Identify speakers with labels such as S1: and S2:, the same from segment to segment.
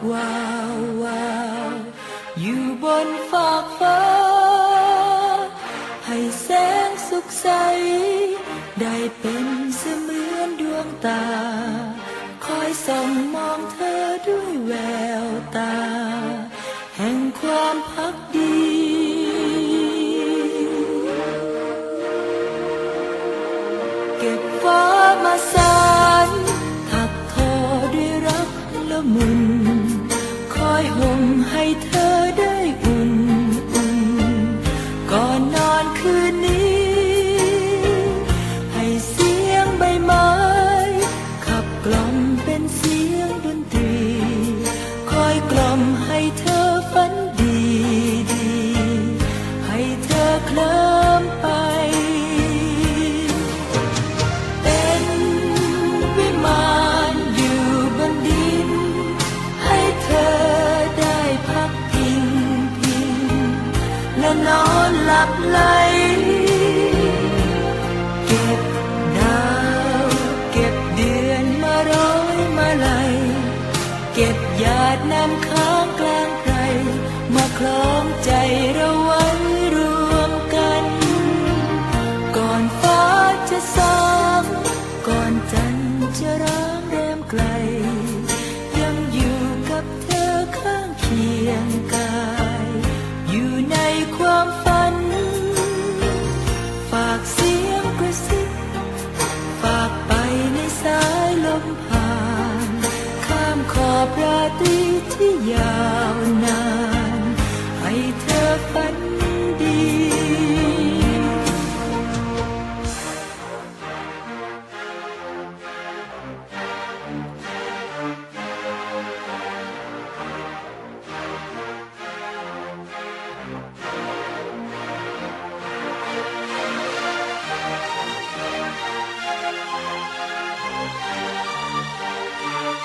S1: วับวาววาวอยู่บนฟากฟ้า ให้แสงสุขใส ได้เป็นเสมือนดวงตา คอยส่องมองเธอด้วยแววตา แห่งความพักดีเก็บฟ้ามาสานถักทอด้วยรักละมุน คอ เก็บหยาดน้ำค้างกลางไพรมาคล้องใจ บราตรีที่ยาวนาน ให้เธอฝันดี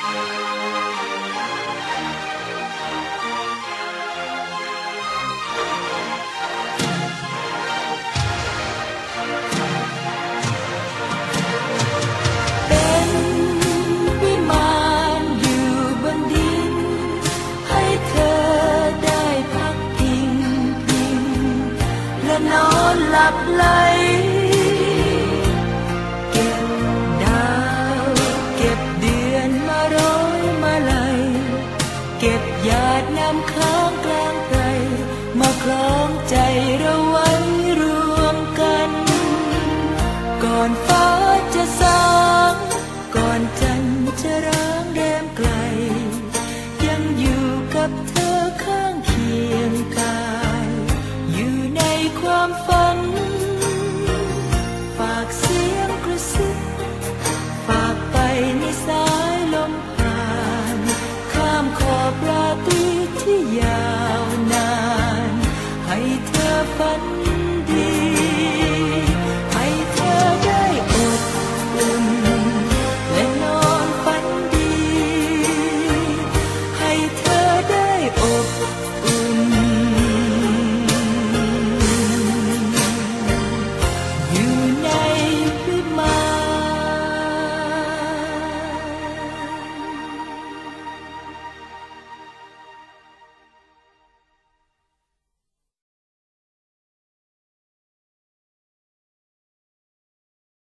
S1: เป็ นอนหลับไหลเก็บดาวเก็บเดือนมาร้อยมาลัยเก็บหยาดน้ำค้างกลางไพรมาคล้องใจเราไว้รวมกัน ก่อนฟ้า paksa